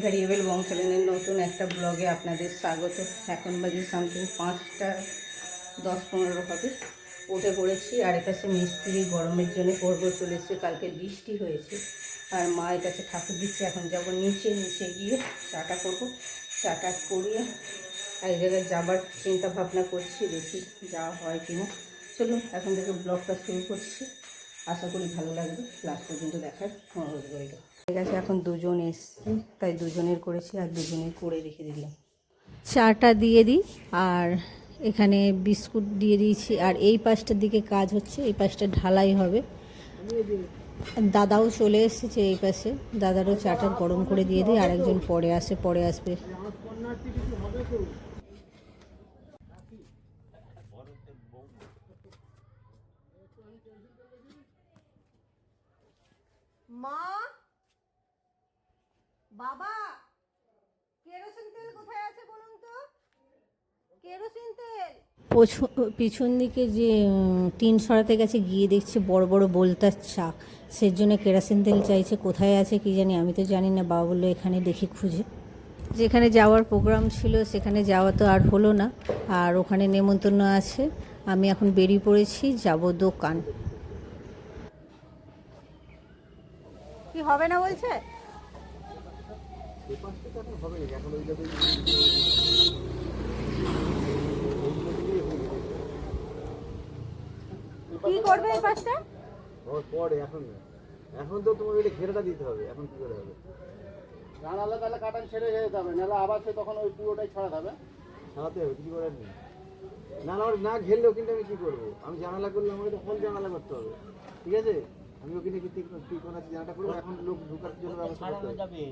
Invariable বংশালীনের নতুন একটা ব্লগে আপনাদের স্বাগত। এখন বাজে সামথিং পাঁচটা দশ পনেরো হবে। উঠে পড়েছি, আর একাছে মিস্ত্রি গরমের জন্য করব চলে এসছে, কালকে বৃষ্টি হয়েছে। আর মা এর কাছে ঠাকুর দিচ্ছে, এখন যাব নিচে নিচে গিয়ে চাটা করব। চাটা করিয়ে এক জায়গায় যাবার চিন্তা ভাবনা করছি, দেখি যাওয়া হয় কিনা। চলুন, এখন থেকে ব্লগটা শুরু করছি। আশা করি ভালো লাগবে। লাস্ট পর্যন্ত দেখার অনুরোধ রইল। আছে এখন দুজন এসছে তাই দুজনের করেছি আর দুজনের করে রেখে দিলাম। চাটা দিয়ে দিই আর এখানে বিস্কুট দিয়ে দিয়েছি আর এই পাশটার দিকে কাজ হচ্ছে এই পাশটা ঢালাই হবে। দাদাও চলে এসেছে এই পাশে দাদারও চাটা গরম করে দিয়ে দিই আর একজন পরে আসে পরে আসবে। মা বাবা কেরোসিন তেল কোথায় আছে বলুন তো? কেরোসিন তেল। পিছন দিকে যে টিন সরাতে গেছে গিয়ে দেখছে বড় বড় বোলতার চাক সের জন্য কেরোসিন তেল চাইছে কোথায় আছে কি জানি আমি তো জানি না বাবা বলল এখানে দেখি খুঁজে। যেখানে যাওয়ার প্রোগ্রাম ছিল সেখানে যাওয়া তো আর হলো না আর ওখানে নেমন্তন্ন আছে। আমি এখন বেরিয়ে পড়েছি যাব দোকান। কি হবে না বলছে? কি করবে এই পাশটা? ওর পরে এখন এখন তো তোমাকে এটা ঘেরাটা দিতে হবে এখন কি করে হবে? জানালা তাহলে কাটান ছেড়ে যেতে হবে নাহলে আবার সে তখন ওই পুরোটাই ছড়াতে হবে। ছাড়াতে হবে কিছু করার নেই। না না ওর না ঘেরলেও কিন্তু আমি কি করব? আমি জানালা করলে আমাকে তো ফল জানালা করতে হবে। ঠিক আছে? আমি ওখানে কি ঠিক ঠিক আছে জানাটা করব? এখন লোক ঢোকার জন্য ব্যবস্থা করতে হবে।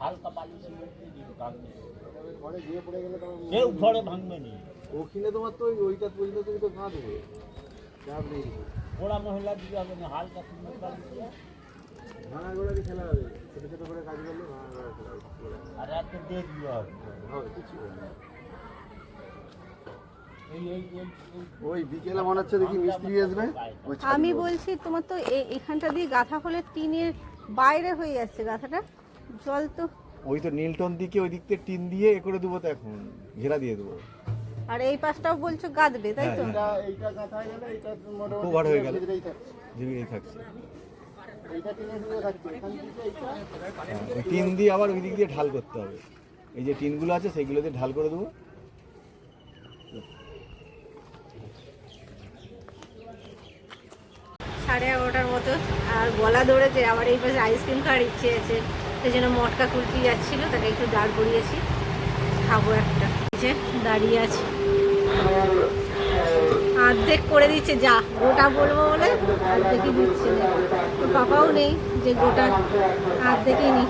হালকা বালিশের মধ্যে দিও ভাঙবে ঘরে গিয়ে পড়ে গেলে তখন কেউ ঘরে ভাঙবে নি। ওখানে তোমার তো ওইটা পর্যন্ত তুমি তো না চাপ নেই। ওরা মহিলা দিতে হবে না হালকা সিমেন্ট বালি দিয়ে ভাঙা গোড়াকে খেলা হবে। ছোট ছোট করে কাজ করলে ভাঙা গোড়া খেলা হবে আর দিয়ে হবে। কিছু হবে ওই বিকেলে মনে হচ্ছে দেখি মিস্ত্রি আসবে। আমি বলছি তোমার তো এখানটা দিয়ে গাঁথা হলে টিনের বাইরে হয়ে যাচ্ছে গাঁথাটা। জল তো। ওই তো নীলটন দিকে ওই দিক থেকে টিন দিয়ে এ করে দেবো তো এখন ঘেরা দিয়ে দেবো। আর এই পাশটাও বলছো গাঁদবে তাই তো? এইটা এইটা গাঁথা হয়ে মোটামুটি খুব ভালো হয়ে গেল। ভিতরেই থাকছে। এইটা এইটা হ্যাঁ, টিন দিয়ে আবার ওই দিক দিয়ে ঢাল করতে হবে। এই যে টিনগুলো আছে সেইগুলোতে ঢাল করে দেবো। সাড়ে এগারোটার মতো আর গলা ধরেছে আবার এই পাশে আইসক্রিম খাওয়ার ইচ্ছে আছে। সেই জন্য মটকা কুলপি যাচ্ছিল, তাকে একটু দাঁড় করিয়েছি। খাব একটা। যে দাঁড়িয়ে আছি। অর্ধেক করে দিচ্ছে, যা গোটা বলব বলে অর্ধেকই দিচ্ছে। না পাপাও নেই, যে গোটা অর্ধেকই নেই।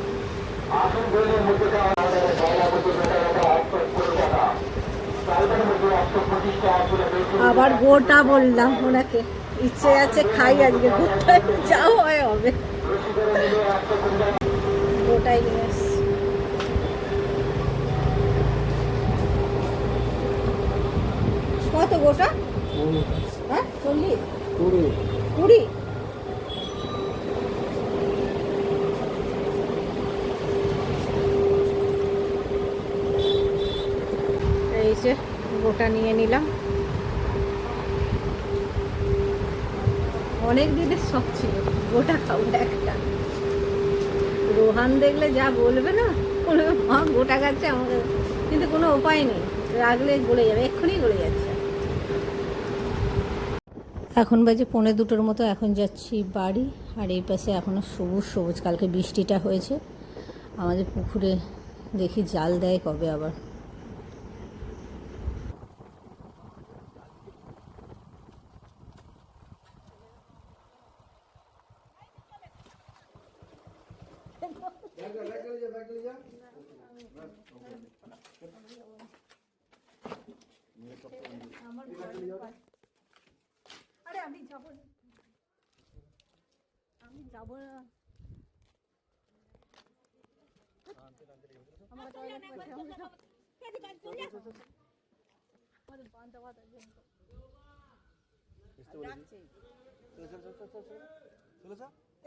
আবার গোটা বললাম ওনাকে। ইচ্ছে আছে খাই আজকে যাও হয় হবে। নিয়ে এসছি। কত গোটা? হ্যাঁ চল্লিশ? কুড়ি। এই যে গোটা নিয়ে নিলাম। অনেক দিনের শখ ছিল গোটা খাব একটা। রোহান দেখলে যা বলবে না, বলবে, মা, গোটা খাচ্ছে আমাকে কিন্তু কোনো উপায় নেই। রাখলে গলে যাবে, এক্ষুনি গলে যাচ্ছে। এখন বাজে পৌনে দুটোর মতো, এখন যাচ্ছি বাড়ি। আর এই পাশে এখনও সবুজ সবুজ, কালকে বৃষ্টিটা হয়েছে। আমাদের পুকুরে দেখি জাল দেয় কবে আবার আরে আমি যাব না আমি যাব না আমার টয়লেট করতে হবে আমাদের বান্ধা বাঁধার জন্য যাচ্ছে চলে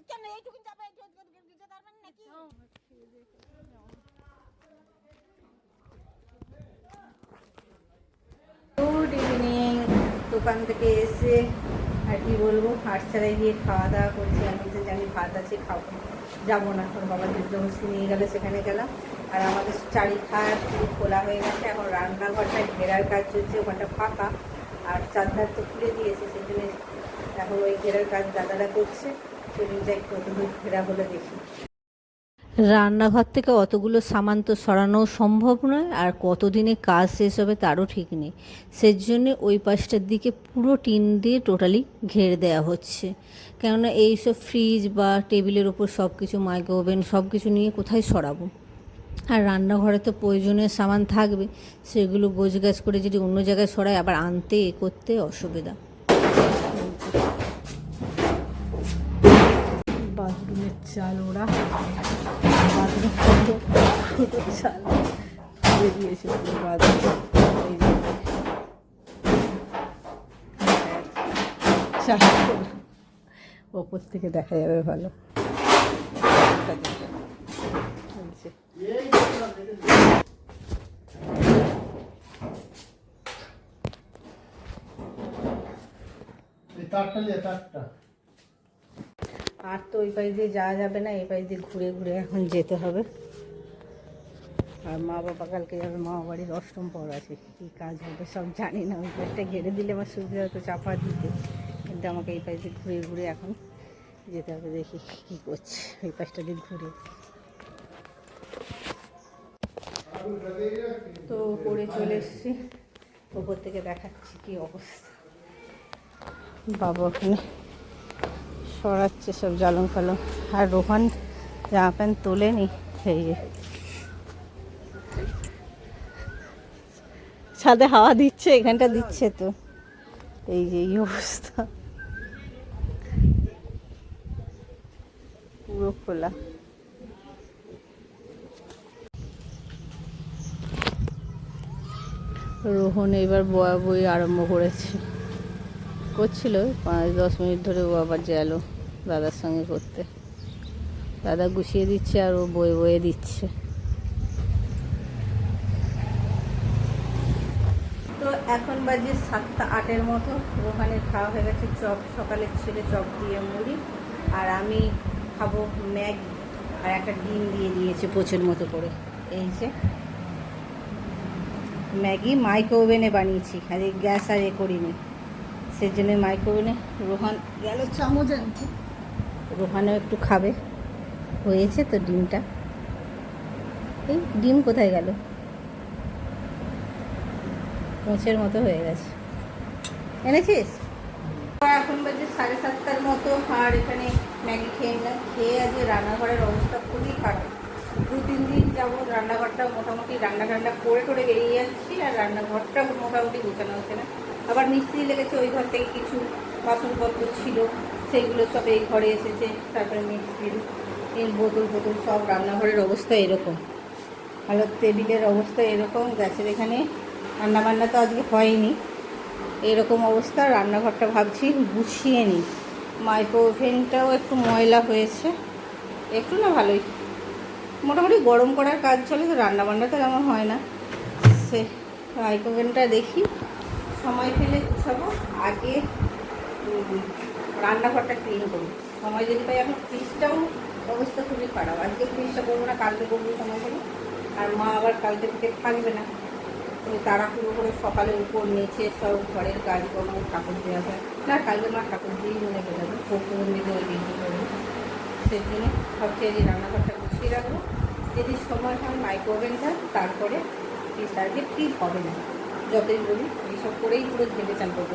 কেন এইটুকু যাবে দিতে পারবেন নাকি গুড ইভিনিং দোকান থেকে এসে আর কি বলব? হাট ছাড়াই গিয়ে খাওয়া দাওয়া করছি। আমি তো জানি ভাত আছে খাব। যাব না। এখন বাবা দুর্গবস্তি নিয়ে গেলে, সেখানে গেলাম। আর আমাদের চারিখাট পুরো খোলা হয়ে গেছে। এখন রান্নাঘরটা ঘেরার কাজ চলছে, ওখানটা ফাঁকা। আর চারধার তো খুলে দিয়েছে সেখানে এখন ওই ঘেরার কাজ দাদারা করছে। সেদিন যাই, কতদূর ঘেরা হলে দেখি। রান্নাঘর থেকে অতগুলো সামান তো সরানো সম্ভব নয়, আর কতদিনে কাজ শেষ হবে তারও ঠিক নেই। সেজন্য ওই পাশটার দিকে পুরো টিন দিয়ে টোটালি ঘের দেওয়া হচ্ছে। কেননা এইসব ফ্রিজ বা টেবিলের ওপর সব কিছু মাইক্রো ওভেন সব কিছু নিয়ে কোথায় সরাবো? আর রান্নাঘরে তো প্রয়োজনীয় সামান থাকবে, সেগুলো গোছগাছ করে যদি অন্য জায়গায় সরাই আবার আনতে করতে অসুবিধা। বাথরুমের চাল ওরা বাথরুম ছোটো চাল খুলে দিয়েছে পুরো বাথরুম এই যে। চাল খোলা। ওপর থেকে দেখা যাবে ভালো এই যে। তারটা নিয়ে তারটা আর তো ওই পাশ দিয়ে যাওয়া যাবে না, এই পাশ দিয়ে ঘুরে ঘুরে এখন যেতে হবে। আর মা বাবা কালকে যাবে, মা বাড়ির অষ্টম পর আছে, কী কাজ হবে সব জানি না, ওই পাশটা ঘেরে দিলে আমার সুবিধা হতো চাপা দিতে। কিন্তু আমাকে এই পাশ দিয়ে ঘুরে ঘুরে এখন যেতে হবে, দেখি কী করছে ওই পাশটা দিয়ে ঘুরে। তো পড়ে চলে এসছি, ওপর থেকে দেখাচ্ছি কি অবস্থা। বাবা ওখানে সরাচ্ছে সব জ্বালন ফালন আর রোহান জামা প্যান্ট তোলেনি সেই ছাদে হাওয়া দিচ্ছে, এখানটা দিচ্ছে তো। এই যে, এই অবস্থা। পুরো খোলা। রোহন এবার বয়া বই আরম্ভ করেছে। করছিল, পাঁচ দশ মিনিট ধরে ও আবার গেল দাদার সঙ্গে করতে। দাদা গুছিয়ে দিচ্ছে আর ও বয়ে বয়ে দিচ্ছে। তো এখন বাজে সাতটা আটের মতো, ওখানে খাওয়া হয়ে গেছে চপ, সকালে ছেলে চপ দিয়ে মুড়ি, আর আমি খাব ম্যাগি আর একটা ডিম দিয়ে দিয়েছে প্রচুর মতো করে। এই যে ম্যাগি মাইক্রো ওভেনে বানিয়েছি আর গ্যাস আর এ করিনি। সেই জন্য মাইক্রোওভেনে রোহান গেল চামচ রোহানও একটু খাবে। হয়েছে তো ডিমটা। এই ডিম কোথায় গেল? মোচের মতো হয়ে গেছে। এনেছিস? এখন বাজে সাড়ে সাতটার মতো আর এখানে ম্যাগি খেয়ে নিলাম। খেয়ে আজকে রান্নাঘরের অবস্থা খুবই খারাপ। দু তিন দিন যাব রান্নাঘরটা মোটামুটি রান্না টান্না করে করে বেরিয়ে যাচ্ছি আর রান্নাঘরটা মোটামুটি গোছানো হচ্ছে না। আবার মিস্ত্রি লেগেছে, ওই ঘর থেকে কিছু বাসনপত্র ছিল, সেইগুলো সব এই ঘরে এসেছে, তারপরে মিস্ত্রির এই বোতল বোতল সব রান্নাঘরের অবস্থা এরকম। আর টেবিলের অবস্থা এরকম, গ্যাসের এখানে রান্নাবান্না তো আজকে হয়নি। এরকম অবস্থা, রান্নাঘরটা ভাবছি গুছিয়ে নিই। মাইক্রো ওভেনটাও একটু ময়লা হয়েছে, একটু না ভালোই। মোটামুটি গরম করার কাজ চলে, তো রান্নাবান্না তো তেমন হয় না। সে মাইক্রো ওভেনটা দেখি। সময় পেলে গুছাবো, আগে রান্নাঘরটা ক্লিন করি সময় যদি পাই এখন ফ্রিজটাও অবস্থা খুবই খারাপ। আজকে ফ্রিজটা করব না, কালকে করব, সময় পেলে। আর মা আবার কালকে থেকে থাকবে না। তাড়াহুড়ো করে সকালে উপর নিচে সব ঘরের কাজকর্ম ঠাকুর দেওয়া হয়। না, কালকে মা ঠাকুর দিয়েই মনে করে যাবে পরশুদিন দিকে ওই দিন করবে জন্য ভাবছি আজকে রান্নাঘরটা গুছিয়ে রাখব। যদি সময় হয় মাইক্রো ওভেনটা তারপরে ফ্রিজ আজকে ফ্রিজ হবে না। যতই বলি। এইসব করেই পুরো ঘেটে চাল করব।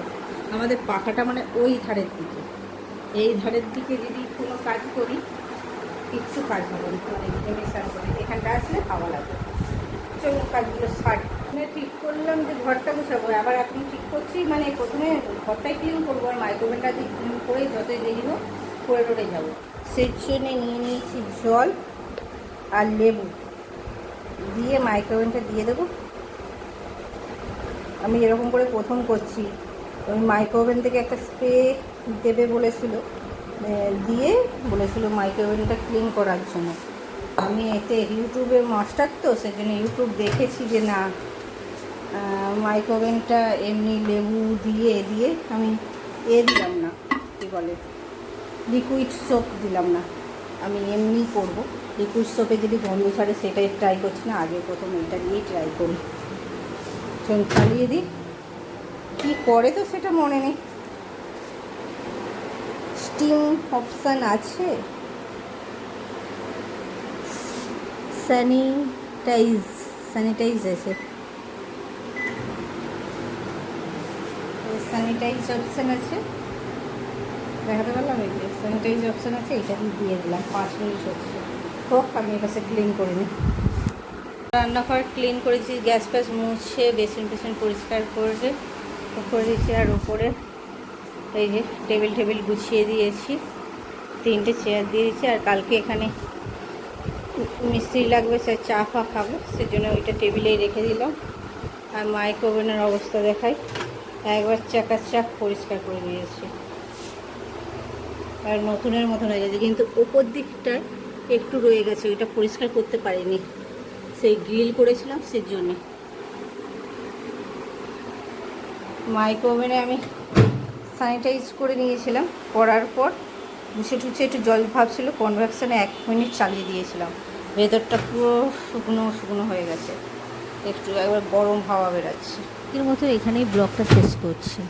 আমাদের পাখাটা মানে ওই ধারের দিকে। এই ধারের দিকে যদি কোনো কাজ করি, কিচ্ছু কাজ হবে মানে চাল করে, এখানটা আসলে হাওয়া লাগবে চলো কাজগুলো সারি। মানে ঠিক করলাম যে ঘরটা গুছাবো। আবার এখন ঠিক করছি মানে প্রথমে ঘরটাই ক্লিন করব আর মাইক্রোওভেনটা দিয়ে ক্লিন করে যতই দেরি হোক করে টোরে যাব। সেই জন্যে নিয়ে নিয়েছি জল আর লেবু। দিয়ে মাইক্রোওভেনটা দিয়ে দেবো। আমি এরকম করে প্রথম করছি। ওই মাইক্রোওভেন থেকে একটা স্প্রে দেবে বলেছিল। দিয়ে বলেছিল মাইক্রোওভেনটা ক্লিন করার জন্য। আমি এতে ইউটিউবে মাস্টার তো, সেজন্য ইউটিউব দেখেছি যে না মাইক্রোওভেনটা এমনি লেবু দিয়ে দিয়ে আমি এ দিলাম না, কী বলে লিকুইড সোপ দিলাম না। আমি এমনি করব। লিকুইড সোপে যদি গন্ধ ছাড়ে, সেটাই ট্রাই করছি না। আগে প্রথম এটা দিয়েই ট্রাই করি। চল চালিয়ে দিই। কী করে তো সেটা মনে নেই। স্টিম অপশান আছে। স্যানিটাইজ স্যানিটাইজ আছে। স্যানিটাইজ অপশান আছে। দেখাতে পারলাম এই যে স্যানিটাইজ অপশান আছে, এটা দিয়ে দিলাম। পাঁচ মিনিট হচ্ছে। হোক, আমি এপাশে ক্লিন করে নিই। রান্নাঘর ক্লিন করেছি গ্যাস ফ্যাস মুছে বেসিন টেসিন পরিষ্কার করে করে দিয়েছি আর উপরে এই যে টেবিল টেবিল গুছিয়ে দিয়েছি, তিনটে চেয়ার দিয়েছি আর কালকে এখানে মিস্ত্রি লাগবে, সে চা ফা খাব, সেজন্য ওইটা টেবিলেই রেখে দিলাম। আর মাইক্রো ওভেনের অবস্থা দেখাই, একবার চাকা চাক পরিষ্কার করে দিয়েছি আর নতুনের মতন হয়ে গেছে, কিন্তু ওপর দিকটা একটু রয়ে গেছে, ওইটা পরিষ্কার করতে পারিনি। সেই গ্রিল করেছিলাম সেজন্য। মাইক্রো ওভেনে আমি স্যানিটাইজ করে নিয়েছিলাম, করার পর মুছে টুছে একটু জল ভাবছিল কনভেকশনে এক মিনিট চালিয়ে দিয়েছিলাম। ভেতরটা পুরো শুকনো শুকনো হয়ে গেছে। একটু একবার গরম হাওয়া বেরাচ্ছে। এর মতো এখানেই ব্লগটা শেষ করছি।